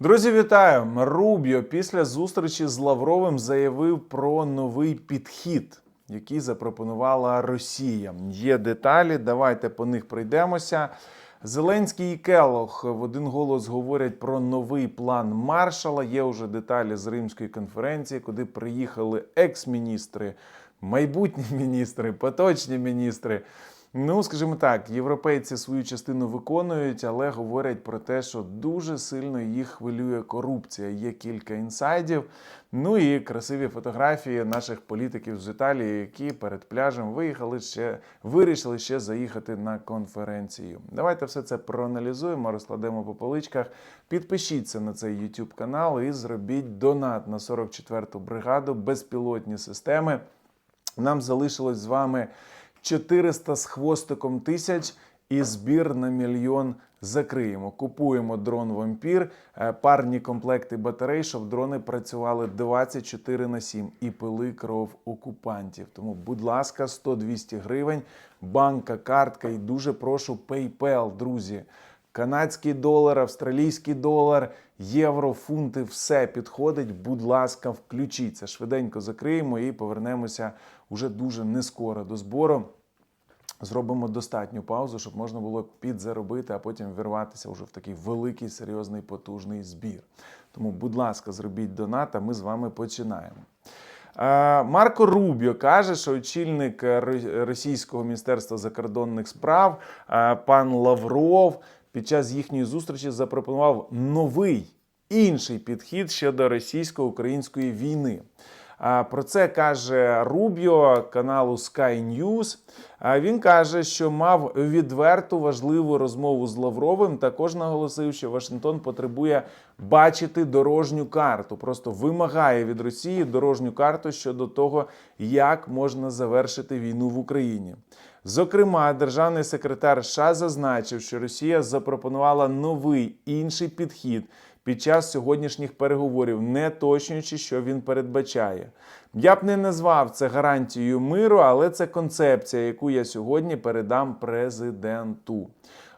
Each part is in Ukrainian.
Друзі, вітаю! Рубіо після зустрічі з Лавровим заявив про новий підхід, який запропонувала Росія. Є деталі, давайте по них пройдемося. Зеленський і Келох в один голос говорять про новий план маршала. Є вже деталі з Римської конференції, куди приїхали екс-міністри, майбутні міністри, поточні міністри. Ну, скажімо так, європейці свою частину виконують, але говорять про те, що дуже сильно їх хвилює корупція. Є кілька інсайдів. Ну і красиві фотографії наших політиків з Італії, які перед пляжем виїхали ще, вирішили ще заїхати на конференцію. Давайте все це проаналізуємо, розкладемо по поличках. Підпишіться на цей YouTube канал і зробіть донат на 44-ту бригаду безпілотні системи. Нам залишилось з вами 400 з хвостиком тисяч і збір на мільйон закриємо. Купуємо дрон вампір, е, парні комплекти батарей, щоб дрони працювали 24 на 7 і пили кров окупантів. Тому, будь ласка, 100-200 гривень, банка, картка і дуже прошу PayPal, друзі. Канадський долар, австралійський долар, євро, фунти, все підходить. Будь ласка, включіться. Швиденько закриємо і повернемося уже дуже не скоро до збору. Зробимо достатню паузу, щоб можна було підзаробити, а потім вірватися вже в такий великий, серйозний, потужний збір. Тому, будь ласка, зробіть донат, а ми з вами починаємо. Марко Рубіо каже, що очільник е, Російського міністерства закордонних справ пан Лавров під час їхньої зустрічі запропонував новий інший підхід щодо російсько-української війни. Про це каже Рубіо каналу Sky News. Він каже, що мав відверту важливу розмову з Лавровим. Також наголосив, що Вашингтон потребує бачити дорожню карту, просто вимагає від Росії дорожню карту щодо того, як можна завершити війну в Україні. Зокрема, державний секретар США зазначив, що Росія запропонувала новий інший підхід під час сьогоднішніх переговорів, не точнюючи, що він передбачає. Я б не назвав це гарантією миру, але це концепція, яку я сьогодні передам президенту.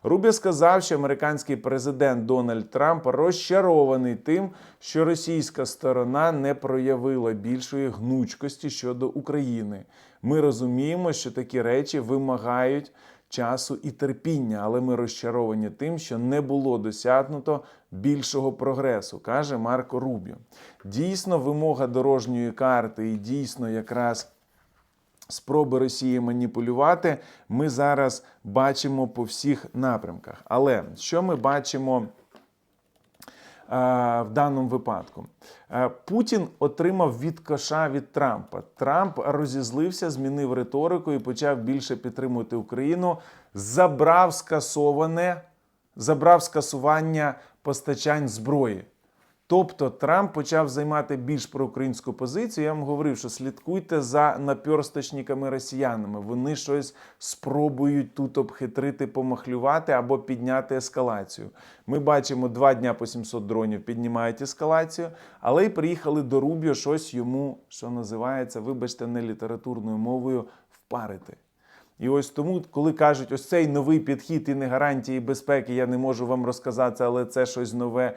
Рубі сказав, що американський президент Дональд Трамп розчарований тим, що російська сторона не проявила більшої гнучкості щодо України. Ми розуміємо, що такі речі вимагають часу і терпіння, але ми розчаровані тим, що не було досягнуто більшого прогресу, каже Марко Рубіо. Дійсно, вимога дорожньої карти і дійсно якраз спроби Росії маніпулювати ми зараз бачимо по всіх напрямках. Але що ми бачимо? Е, В даному випадку Е, Путін отримав від коша від Трампа. Трамп розізлився, змінив риторику і почав більше підтримувати Україну. Забрав скасоване, забрав скасування постачань зброї. Тобто Трамп почав займати більш проукраїнську позицію. Я вам говорив, що слідкуйте за наперсточниками росіянами. Вони щось спробують тут обхитрити, помахлювати або підняти ескалацію. Ми бачимо два дня по 700 дронів піднімають ескалацію, але й приїхали до Рубіо щось йому, що називається, вибачте, не літературною мовою, впарити. І ось тому, коли кажуть, ось цей новий підхід і не гарантії безпеки, я не можу вам розказати, але це щось нове.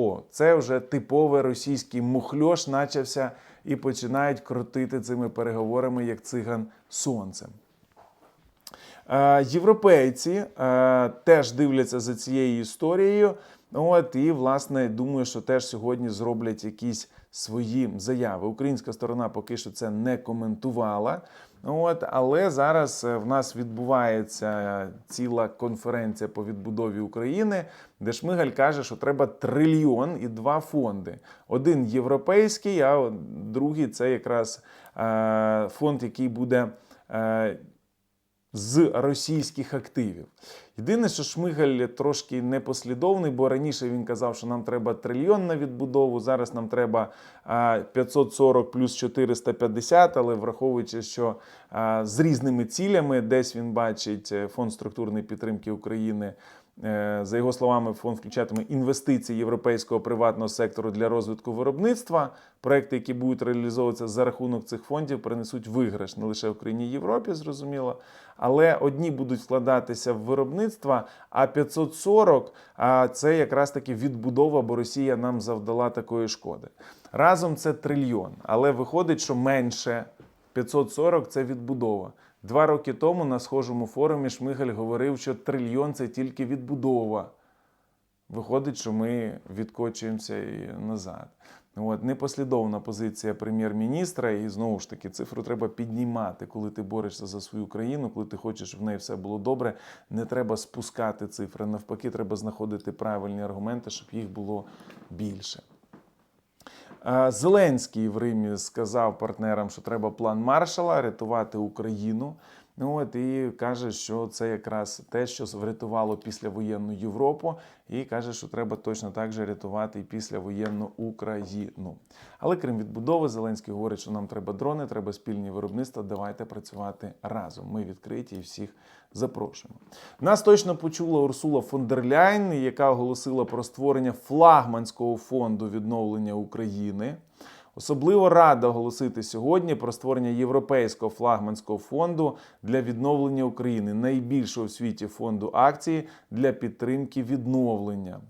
О, це вже типовий російський мухльош начався і починають крутити цими переговорами як циган сонцем. Е, Європейці е, теж дивляться за цією історією. От і власне думаю, що теж сьогодні зроблять якісь свої заяви. Українська сторона поки що це не коментувала. От, але зараз е, в нас відбувається ціла конференція по відбудові України, де Шмигаль каже, що треба трильйон і два фонди. Один європейський, а другий це якраз е, фонд, який буде. З російських активів. Єдине, що Шмигаль трошки непослідовний, бо раніше він казав, що нам треба трильйон на відбудову, зараз нам треба а, 540 плюс 450, але враховуючи, що з різними цілями, десь він бачить е, фонд структурної підтримки України За його словами, фонд включатиме інвестиції європейського приватного сектору для розвитку виробництва. Проекти, які будуть реалізовуватися за рахунок цих фондів, принесуть виграш не лише Україні і Європі, зрозуміло, але одні будуть вкладатися в виробництво, а 540 а це якраз таки відбудова, бо Росія нам завдала такої шкоди. Разом це трильйон, але виходить, що менше 540 це відбудова. Два роки тому на схожому форумі Шмигаль говорив, що трильйон це тільки відбудова. Виходить, що ми відкочуємося і назад. От непослідовна позиція прем'єр-міністра, і знову ж таки цифру треба піднімати, коли ти борешся за свою країну, коли ти хочеш, щоб в неї все було добре. Не треба спускати цифри. Навпаки, треба знаходити правильні аргументи, щоб їх було більше. Е, Зеленський в Римі сказав партнерам, що треба план маршала рятувати Україну. Ну от і каже, що це якраз те, що врятувало післявоєнну Європу, і каже, що треба точно так же рятувати і післявоєнну Україну. Але крім відбудови, Зеленський говорить, що нам треба дрони, треба спільні виробництва. Давайте працювати разом. Ми відкриті і всіх запрошуємо. Нас точно почула Урсула фон дер Ляйн, яка оголосила про створення флагманського фонду відновлення України. Особливо рада оголосити сьогодні про створення європейського флагманського фонду для відновлення України, найбільшого в світі фонду акції для підтримки відновлення.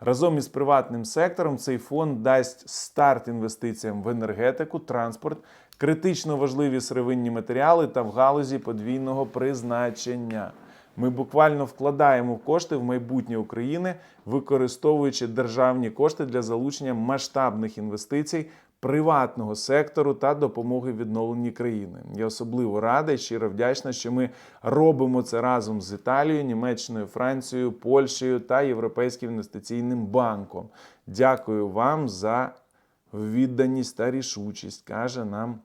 Разом із приватним сектором цей фонд дасть старт інвестиціям в енергетику, транспорт, критично важливі сировинні матеріали та в галузі подвійного призначення. Ми буквально вкладаємо кошти в майбутнє України, використовуючи державні кошти для залучення масштабних інвестицій приватного сектору та допомоги відновленні країни. Я особливо рада і щиро вдячна, що ми робимо це разом з Італією, Німеччиною, Францією, Польщею та Європейським інвестиційним банком. Дякую вам за відданість та рішучість, каже нам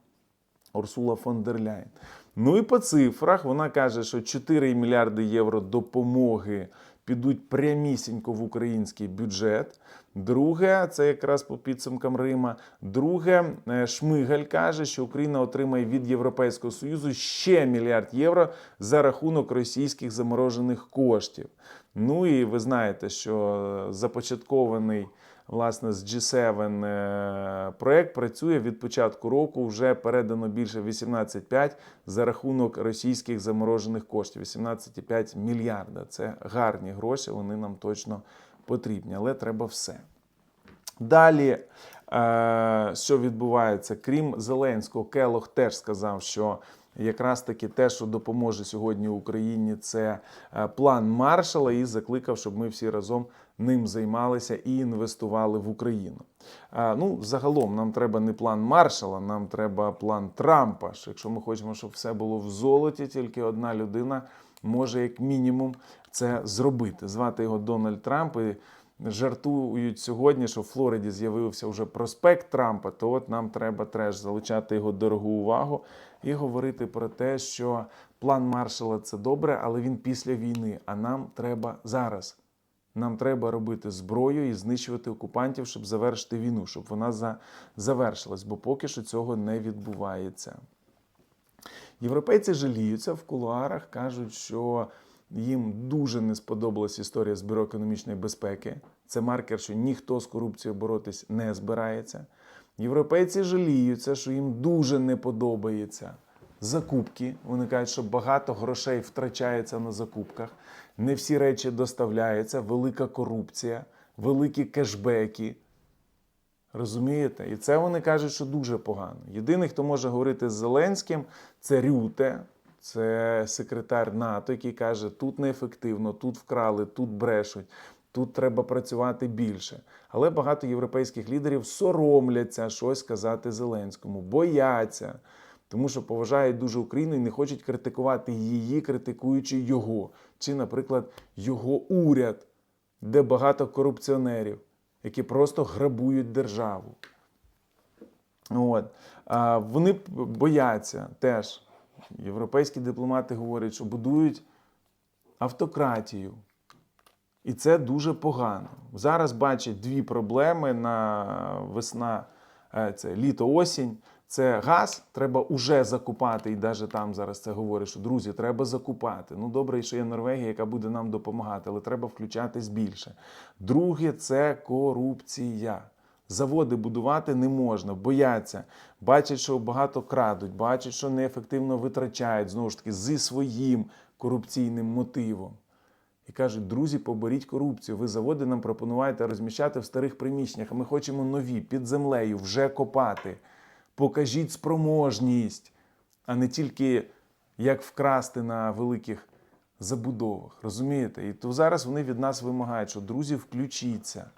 Урсула фон дер Ляйн. Ну і по цифрах вона каже, що 4 мільярди євро допомоги підуть прямісінько в український бюджет. Друге, це якраз по підсумкам Рима. Друге, е, Шмигаль каже, що Україна отримає від Європейського Союзу ще мільярд євро за рахунок російських заморожених коштів. Ну і ви знаєте, що започаткований власне з G7 е, проект працює від початку року. Вже передано більше 18,5 за рахунок російських заморожених коштів. 18,5 мільярда. Це гарні гроші. Вони нам точно потрібні, але треба все. Далі, е, що відбувається, крім Зеленського, Келох теж сказав, що якраз таки те, що допоможе сьогодні Україні, це е, план Маршала, і закликав, щоб ми всі разом ним займалися і інвестували в Україну. Ну, загалом, нам треба не план Маршала, нам треба план Трампа. Якщо ми хочемо, щоб все було в золоті, тільки одна людина може як мінімум це зробити. Звати його Дональд Трамп. І жартують сьогодні, що в Флориді з'явився вже проспект Трампа, то от нам треба теж залучати його дорогу увагу і говорити про те, що план Маршала це добре, але він після війни. А нам треба зараз. Нам треба робити зброю і знищувати окупантів, щоб завершити війну, щоб вона за... завершилась, бо поки що цього не відбувається. Європейці жаліються в кулуарах, кажуть, що їм дуже не сподобалась історія з бюро економічної безпеки. Це маркер, що ніхто з корупцією боротись не збирається. Європейці жаліються, що їм дуже не подобається закупки. Вони кажуть, що багато грошей втрачається на закупках, не всі речі доставляються, велика корупція, великі кешбеки. Розумієте? І це вони кажуть, що дуже погано. Єдиний, хто може говорити з Зеленським, це Рюте, це секретар НАТО, який каже, тут неефективно, тут вкрали, тут брешуть, тут треба працювати більше. Але багато європейських лідерів соромляться щось сказати Зеленському, бояться, тому що поважають дуже Україну і не хочуть критикувати її, критикуючи його. Чи, наприклад, його уряд, де багато корупціонерів, які просто грабують державу. От. А, Вони бояться теж. Європейські дипломати говорять, що будують автократію. І це дуже погано. Зараз бачать дві проблеми на весна, е, це літо-осінь. Це газ, треба уже закупати, і навіть там зараз це говорять, що друзі, треба закупати. Ну добре, що є Норвегія, яка буде нам допомагати, але треба включатись більше. Друге, це корупція. Заводи будувати не можна, бояться, бачать, що багато крадуть, бачать, що неефективно витрачають знову ж таки зі своїм корупційним мотивом. І кажуть, друзі, поборіть корупцію. Ви заводи нам пропонуєте розміщати в старих приміщеннях, ми хочемо нові під землею вже копати. Покажіть спроможність, а не тільки як вкрасти на великих забудовах. Розумієте? І то зараз вони від нас вимагають, що друзі, включіться.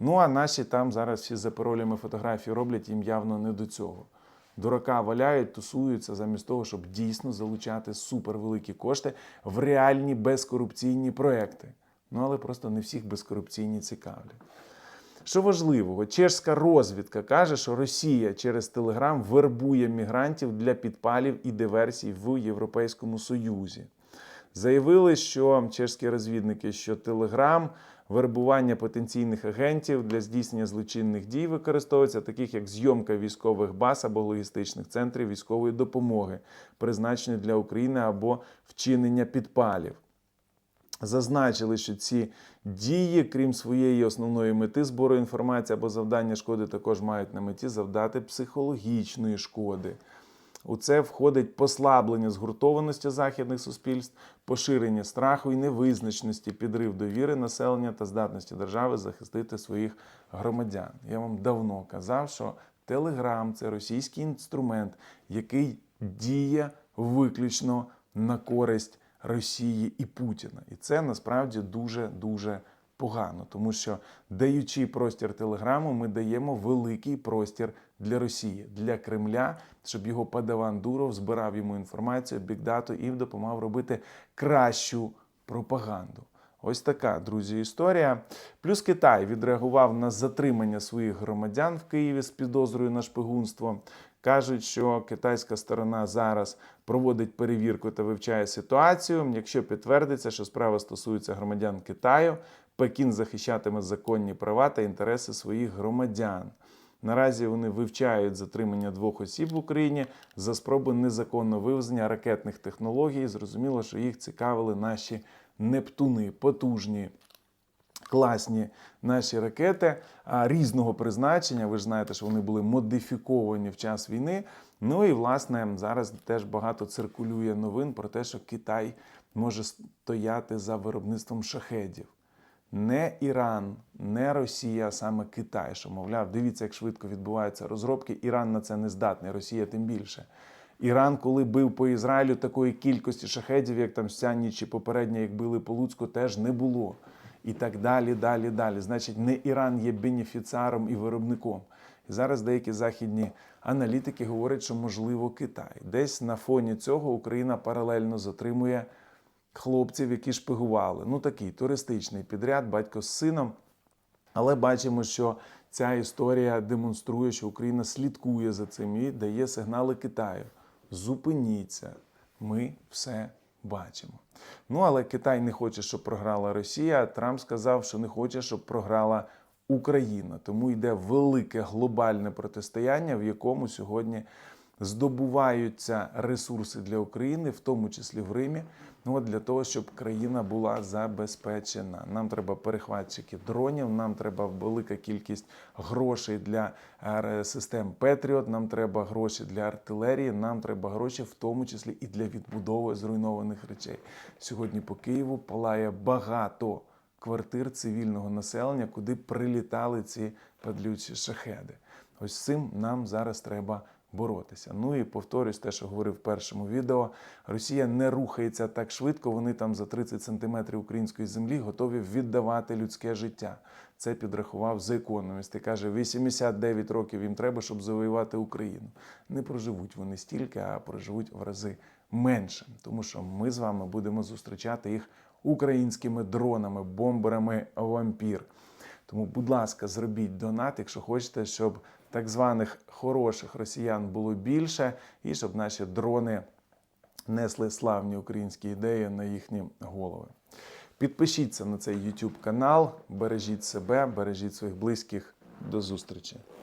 Ну а наші там зараз всі за паролями фотографії роблять їм явно не до цього. Дурака валяють, тусуються замість того, щоб дійсно залучати супервеликі кошти в реальні безкорупційні проекти. Ну але просто не всіх безкорупційні цікавлять. Що важливого, чешська розвідка каже, що Росія через Телеграм вербує мігрантів для підпалів і диверсій в Європейському Союзі. Заявили, що чешські розвідники, що Телеграм вербування потенційних агентів для здійснення злочинних дій використовується, таких як зйомка військових баз або логістичних центрів військової допомоги, призначені для України або вчинення підпалів. Зазначили, що ці дії, крім своєї основної мети збору інформації або завдання шкоди, також мають на меті завдати психологічної шкоди. У це входить послаблення згуртованості західних суспільств, поширення страху і невизначеності, підрив довіри населення та здатності держави захистити своїх громадян. Я вам давно казав, що Телеграм це російський інструмент, який діє виключно на користь Росії і Путіна. І це насправді дуже дуже погано, тому що даючи простір Телеграму, ми даємо великий простір для Росії, для Кремля, щоб його падаван Дуров збирав йому інформацію, бікдату і допомагав робити кращу пропаганду. Ось така, друзі, історія. Плюс Китай відреагував на затримання своїх громадян в Києві з підозрою на шпигунство. Кажуть, що китайська сторона зараз проводить перевірку та вивчає ситуацію. Якщо підтвердиться, що справа стосується громадян Китаю, Пекін захищатиме законні права та інтереси своїх громадян. Наразі вони вивчають затримання двох осіб в Україні за спроби незаконного вивезення ракетних технологій. Зрозуміло, що їх цікавили наші Нептуни, потужні. Класні наші ракети різного призначення. Ви ж знаєте, що вони були модифіковані в час війни. Ну і власне зараз теж багато циркулює новин про те, що Китай може стояти за виробництвом шахедів. Не Іран, не Росія, а саме Китай, що мовляв, дивіться, як швидко відбуваються розробки. Іран на це не здатний, Росія тим більше. Іран, коли бив по Ізраїлю такої кількості шахедів, як там ніч чи попередня, як били по Луцьку, теж не було. І так далі, далі, далі. Значить, не Іран є бенефіціаром і виробником. І зараз деякі західні аналітики говорять, що можливо Китай. Десь на фоні цього Україна паралельно затримує хлопців, які шпигували. Ну такий туристичний підряд, батько з сином. Але бачимо, що ця історія демонструє, що Україна слідкує за цим і дає сигнали Китаю. Зупиніться, ми все бачимо. Ну але Китай не хоче, щоб програла Росія. Трамп сказав, що не хоче, щоб програла Україна. Тому йде велике глобальне протистояння, в якому сьогодні здобуваються ресурси для України, в тому числі в Римі. Ну от для того, щоб країна була забезпечена. Нам треба перехватчики дронів, нам треба велика кількість грошей для е, систем Петріот, нам треба гроші для артилерії, нам треба гроші, в тому числі і для відбудови зруйнованих речей. Сьогодні по Києву палає багато квартир цивільного населення, куди прилітали ці падлючі шахеди. Ось цим нам зараз треба боротися. Ну і повторюсь те, що говорив в першому відео. Росія не рухається так швидко. Вони там за 30 сантиметрів української землі готові віддавати людське життя. Це підрахував The Economist. І каже, 89 років їм треба, щоб завоювати Україну. Не проживуть вони стільки, а проживуть в рази менше. Тому що ми з вами будемо зустрічати їх українськими дронами, бомберами вампір. Тому, будь ласка, зробіть донат, якщо хочете, щоб так званих хороших росіян було більше, і щоб наші дрони несли славні українські ідеї на їхні голови. Підпишіться на цей YouTube канал, бережіть себе, бережіть своїх близьких. До зустрічі!